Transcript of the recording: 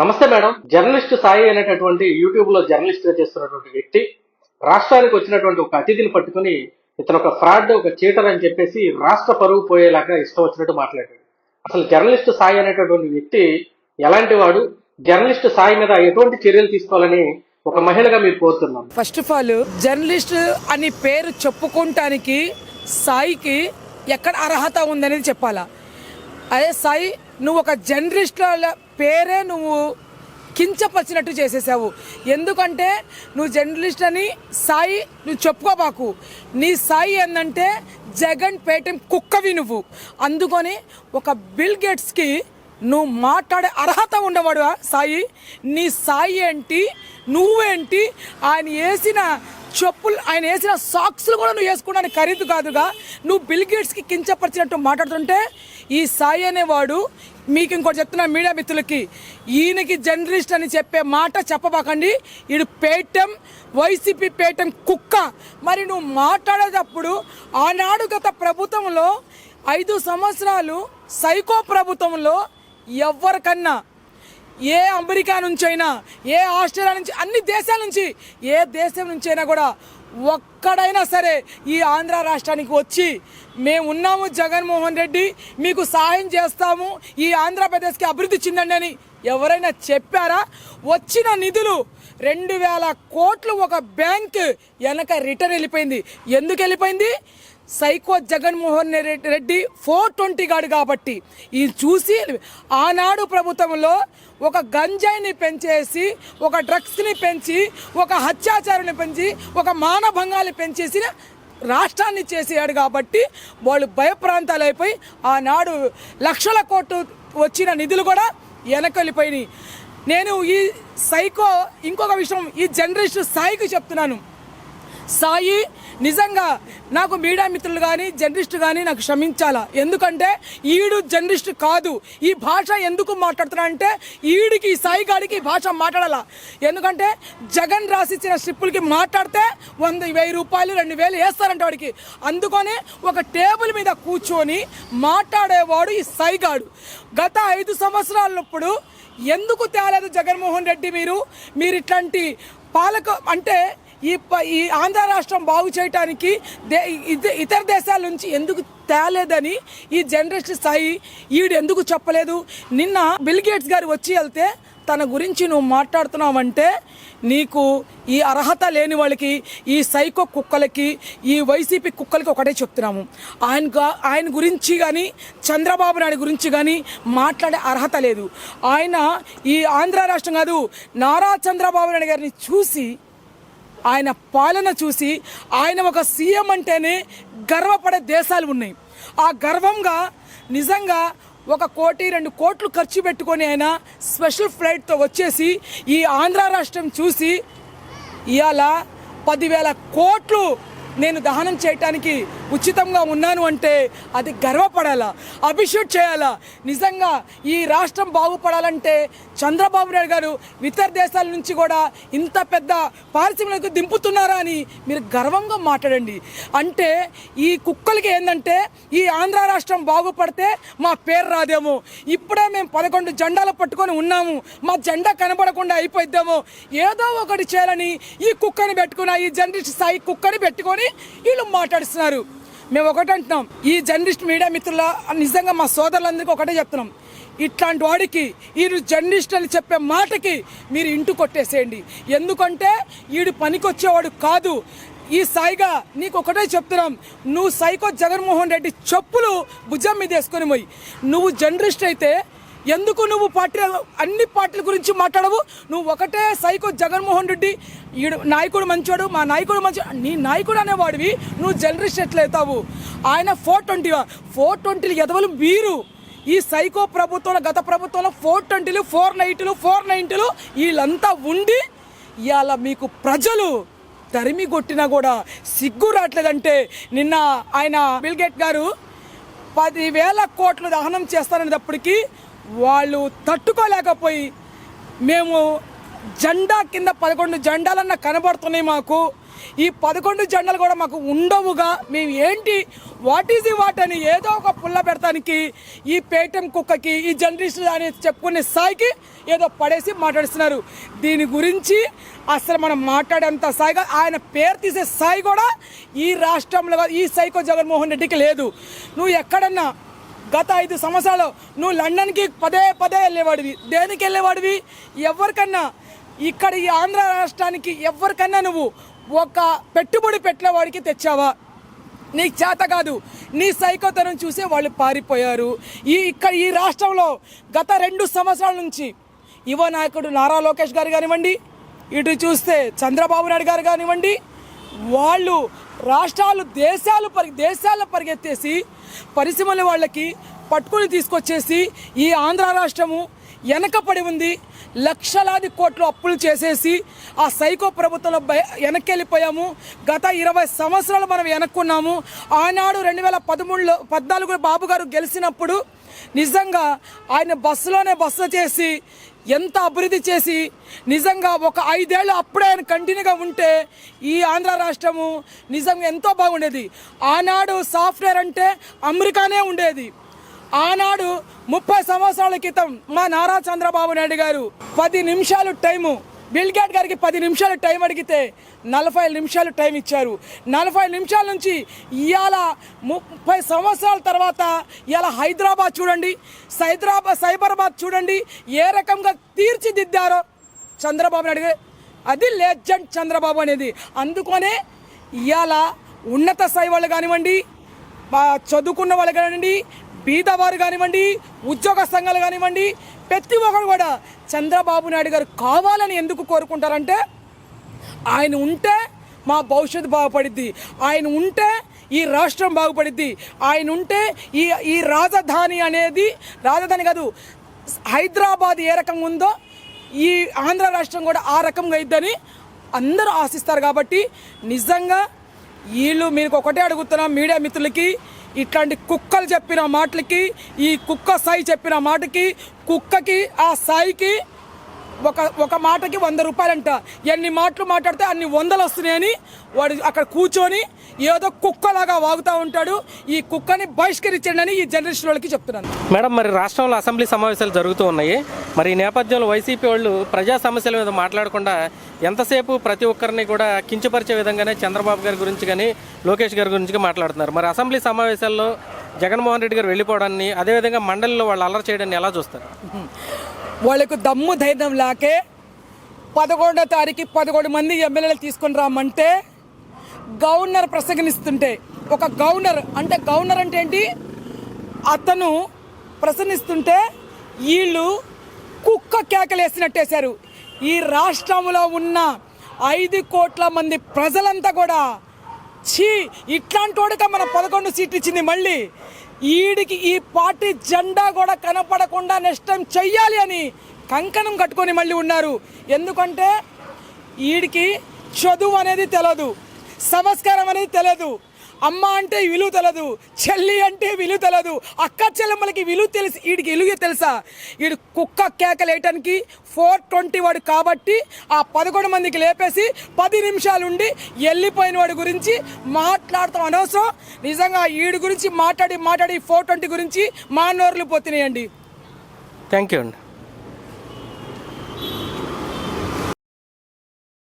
నమస్తే madam. Journalist Sai అనేటటువంటి యూట్యూబ్లో జర్నలిస్ట్గా చేస్తున్నటువంటి వ్యక్తి. రాష్ట్రానికి వచ్చినటువంటి ఒక అతిథిని పట్టుకుని ఇతను ఒక ఫ్రాడ్ ఒక చీటర్ అని చెప్పేసి రాష్ట్ర పరువు పోయేలాగా ఇష్టం వచ్చినట్టు మాట్లాడాడు. అసలు జర్నలిస్ట్ సాయి అనేటటువంటి వ్యక్తి ఎలాంటి వాడు? జర్నలిస్ట్ సాయి మీద ఎటువంటి చర్యలు తీసుకోవాలని ఒక మహిళగా మీరు కోరుతున్నాను ఫస్ట్ ఆఫ్ ఆల్ జర్నలిస్ట్ అని పేరు చెప్పుకోవటానికి సాయికి ఎక్కడ అర్హత ఉందనేది చెప్పాలా? అదే సాయి నువ్వు ఒక జర్నలిస్ట్ పేరే నువ్వు కించపరిచినట్టు చేసేసావు. ఎందుకంటే నువ్వు జర్నలిస్ట్ అని సాయి నువ్వు చెప్పుకోబాకు. నీ సాయి ఏంటంటే జగన్ పేటం కుక్కవి నువ్వు. అందుకొని ఒక బిల్ గేట్స్కి నువ్వు మాట్లాడే అర్హత ఉండవాడు సాయి? నీ సాయి ఏంటి? నువ్వేంటి? ఆయన వేసిన చెప్పులు ఆయన వేసిన సాక్స్లు కూడా నువ్వు వేసుకోవడానికి ఖరీదు కాదుగా. నువ్వు బిల్ గేట్స్కి కించపరిచినట్టు మాట్లాడుతుంటే ఈ సాయి అనేవాడు మీకు ఇంకోటి చెప్తున్నా మీడియా మిత్రులకి ఈయనకి జర్నలిస్ట్ అని చెప్పే మాట చెప్పబాకండి. ఈడు పేటం వైసీపీ పేటం కుక్క. మరి నువ్వు మాట్లాడేటప్పుడు ఆనాడు గత ప్రభుత్వంలో ఐదు సంవత్సరాలు సైకో ప్రభుత్వంలో ఎవరికన్నా ఏ అమెరికా నుంచి అయినా ఏ ఆస్ట్రేలియా నుంచి అన్ని దేశాల నుంచి ఏ దేశం నుంచి అయినా కూడా ఒక్కడైనా సరే ఈ ఆంధ్ర రాష్ట్రానికి వచ్చి మేము ఉన్నాము జగన్మోహన్ రెడ్డి మీకు సహాయం చేస్తాము ఈ ఆంధ్రప్రదేశ్కి అభివృద్ధి చెందండి అని ఎవరైనా చెప్పారా? వచ్చిన నిధులు రెండు వేల కోట్లు ఒక బ్యాంక్ వెనక రిటర్న్ వెళ్ళిపోయింది. ఎందుకు వెళ్ళిపోయింది? Psycho Jaganmohan Reddy Reddy four twenty గాడు కాబట్టి ఈ చూసి ఆనాడు ప్రభుత్వంలో ఒక గంజాయిని పెంచేసి ఒక డ్రగ్స్ని పెంచి ఒక హత్యాచారాన్ని పెంచి ఒక మానభంగాన్ని పెంచేసిన రాష్ట్రాన్ని చేసేయాడు కాబట్టి వాళ్ళు భయప్రాంతాలు అయిపోయి ఆనాడు లక్షల కోట్లు వచ్చిన నిధులు కూడా వెనకెళ్ళిపోయినాయి నేను ఈ సైకో ఇంకొక విషయం ఈ జనరేషన్ సాయికి చెప్తున్నాను. సాయి నిజంగా నాకు మీడియా మిత్రులు కానీ జర్నలిస్ట్ కానీ నాకు క్షమించాలా? ఎందుకంటే ఈడు జర్నలిస్ట్ కాదు. ఈ భాష ఎందుకు మాట్లాడుతున్నా అంటే ఈడికి ఈ సాయి గాడికి ఈ భాష మాట్లాడాలా? ఎందుకంటే జగన్ రాసిచ్చిన స్ట్రిప్పులకి మాట్లాడితే వంద వెయ్యి రూపాయలు రెండు వేలు వేస్తారంట వాడికి. అందుకనే ఒక టేబుల్ మీద కూర్చొని మాట్లాడేవాడు ఈ సాయిగాడు గత ఐదు సంవత్సరాలప్పుడు ఎందుకు తేలేదు జగన్మోహన్ రెడ్డి మీరు? మీరు ఇట్లాంటి పాలక అంటే ఈ ఈ ఆంధ్ర రాష్ట్రం బాగు చేయటానికి దే ఇత- ఇతర దేశాల నుంచి ఎందుకు తేలేదని ఈ జనరేషన్ స్థాయి ఈడు ఎందుకు చెప్పలేదు? నిన్న బిల్ గేట్స్ గారు వచ్చి వెళ్తే తన గురించి నువ్వు మాట్లాడుతున్నావంటే నీకు ఈ అర్హత లేని వాళ్ళకి ఈ సైకో కుక్కలకి ఈ వైసీపీ కుక్కలకి ఒకటే చెప్తున్నాము. ఆయన ఆయన గురించి కానీ చంద్రబాబు నాయుడు గురించి కానీ మాట్లాడే అర్హత లేదు. ఆయన ఈ ఆంధ్ర రాష్ట్రం కాదు నారా చంద్రబాబు నాయుడు గారిని చూసి ఆయన పాలన చూసి ఆయన ఒక సీఎం అంటేనే గర్వపడే దేశాలు ఉన్నాయి. ఆ గర్వంగా నిజంగా ఒక కోటి రెండు కోట్లు ఖర్చు పెట్టుకొని ఆయన స్పెషల్ ఫ్లైట్తో వచ్చేసి ఈ ఆంధ్ర రాష్ట్రం చూసి ఇవాళ పదివేల కోట్లు నేను దహనం చేయటానికి ఉచితంగా ఉన్నాను అంటే అది గర్వపడాలా? అభిషేక్ చేయాలా? నిజంగా ఈ రాష్ట్రం బాగుపడాలంటే చంద్రబాబు నాయుడు గారు ఇతర దేశాల నుంచి కూడా ఇంత పెద్ద పారిశ్రామిక దింపుతున్నారా అని మీరు గర్వంగా మాట్లాడండి. అంటే ఈ కుక్కలకి ఏంటంటే ఈ ఆంధ్ర రాష్ట్రం బాగుపడితే మా పేరు రాదేమో. ఇప్పుడే మేము పదకొండు జెండాలు పట్టుకొని ఉన్నాము. మా జెండా కనబడకుండా అయిపోయిద్దామో. ఏదో ఒకటి చేయాలని ఈ కుక్కని పెట్టుకున్న ఈ జర్నలిస్ట్ స్థాయి కుక్కని పెట్టుకొని వీళ్ళు మాట్లాడుతున్నారు మేము ఒకటి అంటున్నాం. ఈ జర్నలిస్ట్ మీడియా మిత్రుల నిజంగా మా సోదరులందరికీ ఒకటే చెప్తున్నాం. ఇట్లాంటి వాడికి ఈయన జర్నలిస్ట్ అని చెప్పే మాటకి మీరు ఇంటు కొట్టేసేయండి. ఎందుకంటే ఈడు పనికొచ్చేవాడు కాదు. ఈ సాయిగా నీకు ఒకటే చెప్తున్నాం. నువ్వు సైకో జగన్మోహన్ రెడ్డి చెప్పులు భుజం మీద వేసుకొని పోయి. నువ్వు జర్నలిస్ట్ అయితే ఎందుకు నువ్వు పార్టీ అన్ని పార్టీల గురించి మాట్లాడవు? నువ్వు ఒకటే సైకో జగన్మోహన్ రెడ్డి నాయకుడు మంచివాడు మా నాయకుడు మంచి నీ నాయకుడు అనేవాడివి నువ్వు జర్నలిస్ట్ ఎట్లయితావు ఆయన ఫోర్ ట్వంటీ ఫోర్ ట్వంటీలు ఎదవలు మీరు ఈ సైకో ప్రభుత్వంలో గత ప్రభుత్వంలో ఫోర్ ట్వంటీలు ఫోర్ నైన్టీలు ఫోర్ నైన్టీలు వీళ్ళంతా ఉండి ఇవాళ మీకు ప్రజలు తరిమి కొట్టినా కూడా సిగ్గు రావట్లేదంటే నిన్న ఆయన బిల్గేట్ గారు పదివేల కోట్లు దహనం చేస్తారనేటప్పటికీ వాళ్ళు తట్టుకోలేకపోయి మేము జెండా కింద పదకొండు జెండాలన్న కనబడుతున్నాయి మాకు. ఈ పదకొండు జెండాలు కూడా మాకు ఉండవుగా. మేము ఏంటి? వాట్ ఈజ్ ఈ వాట్ అని ఏదో ఒక పుల్ల పెడతానికి ఈ పేటం కుక్కకి ఈ జర్నలిస్ట్ అని చెప్పుకునే స్థాయికి ఏదో పడేసి మాట్లాడుతున్నారు దీని గురించి అసలు మనం మాట్లాడేంత స్థాయిగా ఆయన పేరు తీసే స్థాయి కూడా ఈ రాష్ట్రంలో ఈ సైకో జగన్మోహన్ రెడ్డికి లేదు. నువ్వు ఎక్కడన్నా గత ఐదు సంవత్సరాలు నువ్వు లండన్కి పదే పదే వెళ్ళేవాడివి. దేనికి వెళ్ళేవాడివి? ఎవరికన్నా. ఇక్కడ ఈ ఆంధ్ర రాష్ట్రానికి ఎవరికన్నా నువ్వు ఒక పెట్టుబడి పెట్టేవాడికి తెచ్చావా? నీకు చేత కాదు. నీ సైకోతనం చూసే వాళ్ళు పారిపోయారు. ఈ ఇక్కడ ఈ రాష్ట్రంలో గత రెండు సంవత్సరాల నుంచి యువ నాయకుడు నారా లోకేష్ గారు కానివ్వండి ఇటు చూస్తే చంద్రబాబు నాయుడు గారు కానివ్వండి వాళ్ళు రాష్ట్రాలు దేశాలు పరి దేశాల్లో పరిగెత్తేసి పరిశ్రమల వాళ్ళకి పట్టుకుని తీసుకొచ్చేసి ఈ ఆంధ్ర రాష్ట్రము వెనకపడి ఉంది. లక్షలాది కోట్లు అప్పులు చేసేసి ఆ సైకో ప్రభుత్వంలో బయ వెనక్కి వెళ్ళిపోయాము గత ఇరవై సంవత్సరాలు మనం వెనక్కున్నాము. ఆనాడు రెండు వేల పదమూడులో పద్నాలుగు బాబు గారు గెలిచినప్పుడు నిజంగా ఆయన బస్సులోనే బస్సు చేసి ఎంత అభివృద్ధి చేసి నిజంగా ఒక ఐదేళ్ళు అప్పుడే ఆయన కంటిన్యూగా ఉంటే ఈ ఆంధ్ర రాష్ట్రము నిజంగా ఎంతో బాగుండేది. ఆనాడు సాఫ్ట్వేర్ అంటే అమెరికానే ఉండేది. ఆనాడు ముప్పై సంవత్సరాల క్రితం మా నారా చంద్రబాబు నాయుడు గారు పది నిమిషాలు టైము బిల్గేట్ గారికి పది నిమిషాలు టైం అడిగితే నలభై నిమిషాలు టైం ఇచ్చారు. నలభై నిమిషాల నుంచి ఇవాళ ముప్పై సంవత్సరాల తర్వాత ఇవాళ హైదరాబాద్ చూడండి సైదరాబాద్ సైబరాబాద్ చూడండి ఏ రకంగా తీర్చిదిద్దారో చంద్రబాబు నాయుడు అది లెజెండ్ చంద్రబాబు అనేది. అందుకనే ఇవాళ ఉన్నత స్థాయి వాళ్ళు కానివ్వండి చదువుకున్న వాళ్ళు కానివ్వండి బీదవారు కానివ్వండి ఉద్యోగ సంఘాలు కానివ్వండి ప్రతి ఒక్కరు కూడా చంద్రబాబు నాయుడు గారు కావాలని ఎందుకు కోరుకుంటారంటే ఆయన ఉంటే మా భవిష్యత్తు బాగుపడిద్ది. ఆయన ఉంటే ఈ రాష్ట్రం బాగుపడిద్ది. ఆయన ఉంటే ఈ ఈ రాజధాని అనేది రాజధాని కాదు హైదరాబాద్ ఏ రకంగా ఉందో ఈ ఆంధ్ర రాష్ట్రం కూడా ఆ రకంగా అయిద్దని అందరూ ఆశిస్తారు కాబట్టి నిజంగా వీళ్ళు మీకు ఒకటే అడుగుతున్నాం మీడియా మిత్రులకి ఇట్లాంటి కుక్కలు చెప్పిన మాటలకి ఈ కుక్క సాయి చెప్పిన మాటకి కుక్కకి ఆ సాయికి ఒక ఒక మాటకి వంద రూపాయలంట. ఎన్ని మాటలు మాట్లాడితే అన్ని వందలు వస్తున్నాయని వాడు అక్కడ కూర్చొని ఏదో కుక్కలాగా వాగుతూ ఉంటాడు. ఈ కుక్కని బహిష్కరించండి అని ఈ జనరేషన్ వాళ్ళకి చెప్తున్నాను. మేడం మరి రాష్ట్రంలో అసెంబ్లీ సమావేశాలు జరుగుతూ ఉన్నాయి. మరి ఈ నేపథ్యంలో వైసీపీ వాళ్ళు ప్రజా సమస్యల మీద మాట్లాడకుండా ఎంతసేపు ప్రతి ఒక్కరిని కూడా కించపరిచే విధంగానే చంద్రబాబు గారి గురించి కానీ లోకేష్ గారి గురించి మాట్లాడుతున్నారు. మరి అసెంబ్లీ సమావేశాల్లో జగన్మోహన్ రెడ్డి గారు వెళ్ళిపోవడాన్ని అదేవిధంగా మండలిలో వాళ్ళు అల్లరి చేయడాన్ని ఎలా చూస్తారు? వాళ్ళకు దమ్ము ధైర్యం లాకే పదకొండో తారీఖు పదకొండు మంది ఎమ్మెల్యేలు తీసుకొని రామంటే గవర్నర్ ప్రసంగిస్తుంటే ఒక గవర్నర్ అంటే గవర్నర్ అంటే ఏంటి? అతను ప్రసంగిస్తుంటే వీళ్ళు కుక్క కేకలేసినట్టేశారు. ఈ రాష్ట్రంలో ఉన్న ఐదు కోట్ల మంది ప్రజలంతా కూడా ఛీ ఇట్లాంటి వాడిక మన పదకొండు సీట్లు ఇచ్చింది మళ్ళీ. ఈడికి ఈ పార్టీ జెండా కూడా కనపడకుండా నెక్స్ట్ టైం చెయ్యాలి అని కంకణం కట్టుకొని మళ్ళీ ఉన్నారు. ఎందుకంటే వీడికి చదువు అనేది తెలియదు సంస్కారం అనేది తెలియదు అమ్మ అంటే విలువ తెలదు చెల్లి అంటే విలువ తెలదు అక్క చెల్లెమ్మలకి విలువ తెలిసి వీడికి విలువ తెలుసా? వీడు కుక్క కేకలేయటానికి ఫోర్ ట్వంటీ వాడు కాబట్టి ఆ పదకొండు మందికి లేపేసి పది నిమిషాలుండి వెళ్ళిపోయిన వాడి గురించి మాట్లాడతాం అనవసరం. నిజంగా వీడి గురించి మాట్లాడి మాట్లాడి ఫోర్ ట్వంటీ గురించి మానవర్లు పోతున్నాయండి థ్యాంక్ యూ అండి.